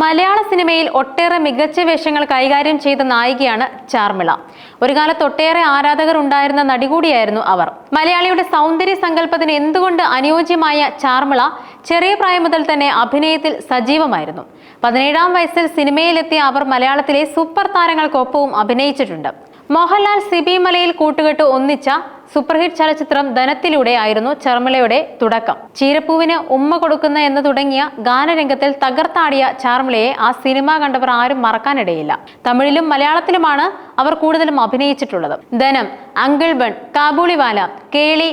മലയാള സിനിമയിൽ ഒട്ടേറെ മികച്ച വേഷങ്ങൾ കൈകാര്യം ചെയ്ത നായികയാണ് ചാർമിള. ഒരു കാലത്ത് ഒട്ടേറെ ആരാധകർ ഉണ്ടായിരുന്ന നടി കൂടിയായിരുന്നു അവർ. മലയാളിയുടെ സൗന്ദര്യ സങ്കല്പത്തിന് എന്തുകൊണ്ട് അനുയോജ്യമായ ചാർമിള ചെറിയ പ്രായം മുതൽ തന്നെ അഭിനയത്തിൽ സജീവമായിരുന്നു. പതിനേഴാം വയസ്സിൽ സിനിമയിലെത്തിയ അവർ മലയാളത്തിലെ സൂപ്പർ താരങ്ങൾക്കൊപ്പവും അഭിനയിച്ചിട്ടുണ്ട്. മോഹൻലാൽ സിബിമലയിൽ കൂട്ടുകെട്ട് ഒന്നിച്ച സൂപ്പർഹിറ്റ് ചലച്ചിത്രം ധനത്തിലൂടെ ആയിരുന്നു ചർമിളയുടെ തുടക്കം. ചീരപ്പൂവിന് ഉമ്മ കൊടുക്കുന്ന എന്ന് തുടങ്ങിയ ഗാനരംഗത്തിൽ തകർത്താടിയ ചാർമിളയെ ആ സിനിമ കണ്ടവർ ആരും മറക്കാനിടയില്ല. തമിഴിലും മലയാളത്തിലുമാണ് അവർ കൂടുതലും അഭിനയിച്ചിട്ടുള്ളത്. ധനം അങ്കിൾ ബൺ കാബൂളിവാല കേളി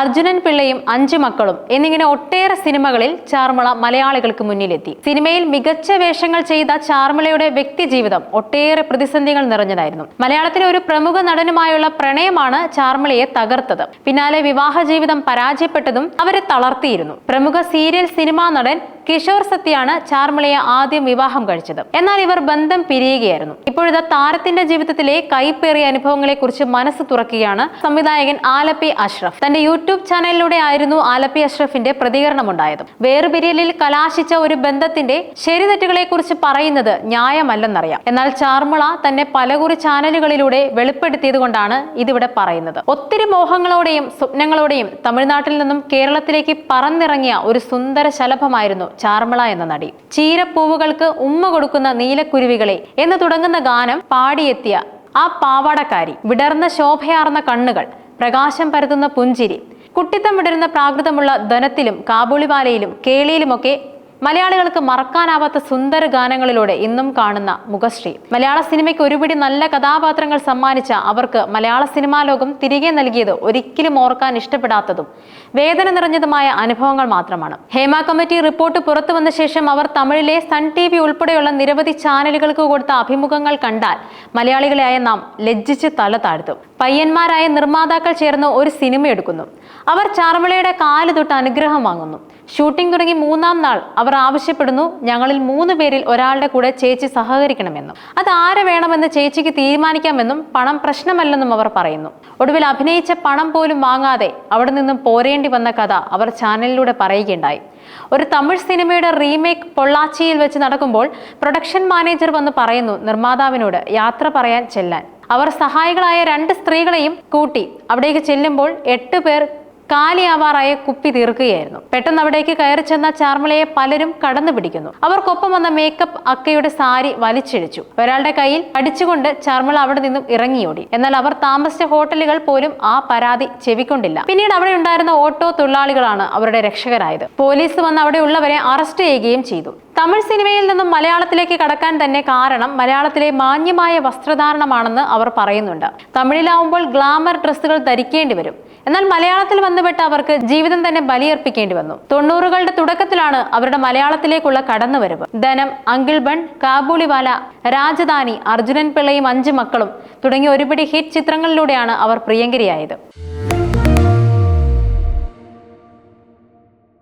അർജുനൻ പിള്ളയും അഞ്ചു മക്കളും എന്നിങ്ങനെ ഒട്ടേറെ സിനിമകളിൽ ചാർമിള മലയാളികൾക്ക് മുന്നിലെത്തി. സിനിമയിൽ മികച്ച വേഷങ്ങൾ ചെയ്ത ചാർമിളയുടെ വ്യക്തിജീവിതം ഒട്ടേറെ പ്രതിസന്ധികൾ നിറഞ്ഞതായിരുന്നു. മലയാളത്തിലെ ഒരു പ്രമുഖ നടനുമായുള്ള പ്രണയമാണ് ചാർമിളയെ തകർത്തത്. പിന്നാലെ വിവാഹ ജീവിതം പരാജയപ്പെട്ടതും അവരെ തളർത്തിയിരുന്നു. പ്രമുഖ സീരിയൽ സിനിമാ നടൻ കിഷോർ സത്യാണ് ചാർമിളയെ ആദ്യം വിവാഹം കഴിച്ചത്. എന്നാൽ ഇവർ ബന്ധം പിരിയുകയായിരുന്നു. ഇപ്പോഴത്തെ താരത്തിന്റെ ജീവിതത്തിലെ കൈപ്പേറിയ അനുഭവങ്ങളെ കുറിച്ച് മനസ്സ് തുറക്കുകയാണ് സംവിധായകൻ ആലപ്പി അഷ്റഫ്. തന്റെ യൂട്യൂബ് ചാനലിലൂടെ ആയിരുന്നു ആലപ്പി അഷ്റഫിന്റെ പ്രതികരണം പ്രതികരണമുണ്ടായത്. വേർപിരിയലിൽ കലാശിച്ച ഒരു ബന്ധത്തിന്റെ ശരിതെറ്റുകളെ കുറിച്ച് പറയുന്നത് ന്യായമല്ലെന്നറിയാം. എന്നാൽ ചാർമിള തന്നെ പലകുറി ചാനലുകളിലൂടെ വെളിപ്പെടുത്തിയത് കൊണ്ടാണ് ഇതിവിടെ പറയുന്നത്. ഒത്തിരി മോഹങ്ങളോടെയും സ്വപ്നങ്ങളോടെയും തമിഴ്നാട്ടിൽ നിന്നും കേരളത്തിലേക്ക് പറന്നിറങ്ങിയ ഒരു സുന്ദര ശലഭമായിരുന്നു ചാർമിള എന്ന നടി. ചീരപ്പൂവുകൾക്ക് ഉമ്മ കൊടുക്കുന്ന നീലക്കുരുവികളെ എന്ന് തുടങ്ങുന്ന ഗാനം പാടിയെത്തിയ ആ പാവാടക്കാരി വിടർന്ന ശോഭയാർന്ന കണ്ണുകൾ പ്രകാശം പരത്തുന്ന പുഞ്ചിരി കുട്ടിത്തം വിടരുന്ന പ്രാകൃതമുള്ള ധനത്തിലും കാബൂളിവാലയിലും കേളിയിലുമൊക്കെ മലയാളികൾക്ക് മറക്കാനാവാത്ത സുന്ദര ഗാനങ്ങളിലൂടെ ഇന്നും കാണുന്ന മുഖശ്രീ. മലയാള സിനിമയ്ക്ക് ഒരുപിടി നല്ല കഥാപാത്രങ്ങൾ സമ്മാനിച്ച അവർക്ക് മലയാള സിനിമാ ലോകം തിരികെ നൽകിയത് ഒരിക്കലും ഓർക്കാൻ ഇഷ്ടപ്പെടാത്തതും വേദന നിറഞ്ഞതുമായ അനുഭവങ്ങൾ മാത്രമാണ്. ഹേമ കമ്മിറ്റി റിപ്പോർട്ട് പുറത്തു വന്ന ശേഷം അവർ തമിഴിലെ സൺ ടി വി ഉൾപ്പെടെയുള്ള നിരവധി ചാനലുകൾക്ക് കൊടുത്ത അഭിമുഖങ്ങൾ കണ്ടാൽ മലയാളികളെയായ നാം ലജ്ജിച്ച് തല താഴ്ത്തും. പയ്യന്മാരായ നിർമ്മാതാക്കൾ ചേർന്ന് ഒരു സിനിമ എടുക്കുന്നു. അവർ ചാർമിളയുടെ കാൽ തൊട്ട് അനുഗ്രഹം വാങ്ങുന്നു. ഷൂട്ടിംഗ് തുടങ്ങി മൂന്നാം നാൾ അവർ ആവശ്യപ്പെടുന്നു ഞങ്ങളിൽ മൂന്ന് പേരിൽ ഒരാളുടെ കൂടെ ചേച്ചി സഹകരിക്കണമെന്നും. അത് ആരെ വേണമെന്ന് ചേച്ചിക്ക് തീരുമാനിക്കാമെന്നും പണം പ്രശ്നമല്ലെന്നും അവർ പറയുന്നു. ഒടുവിൽ അഭിനയിച്ച പണം പോലും വാങ്ങാതെ അവിടെ നിന്നും പോരേണ്ടി വന്ന കഥ അവർ ചാനലിലൂടെ പറയുകയുണ്ടായി. ഒരു തമിഴ് സിനിമയുടെ റീമേക്ക് പൊള്ളാച്ചിയിൽ വെച്ച് നടക്കുമ്പോൾ പ്രൊഡക്ഷൻ മാനേജർ വന്ന് പറയുന്നു നിർമ്മാതാവിനോട് യാത്ര പറയാൻ ചെല്ലാൻ. അവർ സഹായികളായ രണ്ട് സ്ത്രീകളെയും കൂട്ടി അവിടേക്ക് ചെല്ലുമ്പോൾ എട്ട് പേർ കാലിയാവാറായ കുപ്പി തീർക്കുകയായിരുന്നു. പെട്ടെന്ന് അവിടേക്ക് കയറി ചെന്ന ചാർമിളയെ പലരും കടന്നു പിടിക്കുന്നു. അവർക്കൊപ്പം വന്ന മേക്കപ്പ് അക്കയുടെ സാരി വലിച്ചിഴിച്ചു ഒരാളുടെ കയ്യിൽ അടിച്ചുകൊണ്ട് ചാർമിള അവിടെ നിന്നും ഇറങ്ങിയോടി. എന്നാൽ അവർ താമസിച്ച ഹോട്ടലുകൾ പോലും ആ പരാതി ചെവിക്കൊണ്ടില്ല. പിന്നീട് അവിടെ ഉണ്ടായിരുന്ന ഓട്ടോ തൊഴിലാളികളാണ് അവരുടെ രക്ഷകരായത്. പോലീസ് വന്ന് അവിടെ ഉള്ളവരെ അറസ്റ്റ് ചെയ്യുകയും ചെയ്തു. തമിഴ് സിനിമയിൽ നിന്നും മലയാളത്തിലേക്ക് കടക്കാൻ തന്നെ കാരണം മലയാളത്തിലെ മാന്യമായ വസ്ത്രധാരണമാണെന്ന് അവർ പറയുന്നുണ്ട്. തമിഴിലാവുമ്പോൾ ഗ്ലാമർ ഡ്രസ്സുകൾ ധരിക്കേണ്ടി വരും. എന്നാൽ മലയാളത്തിൽ വന്നുപെട്ട അവർക്ക് ജീവിതം തന്നെ ബലിയർപ്പിക്കേണ്ടി വന്നു. തൊണ്ണൂറുകളുടെ തുടക്കത്തിലാണ് അവരുടെ മലയാളത്തിലേക്കുള്ള കടന്നുവരവ്. ധനം അങ്കിൾ ബൺ കാബൂളിവാല രാജധാനി അർജുനൻ പിള്ളയും അഞ്ചു മക്കളും തുടങ്ങിയ ഒരുപിടി ഹിറ്റ് ചിത്രങ്ങളിലൂടെയാണ് അവർ പ്രിയങ്കരിയായത്.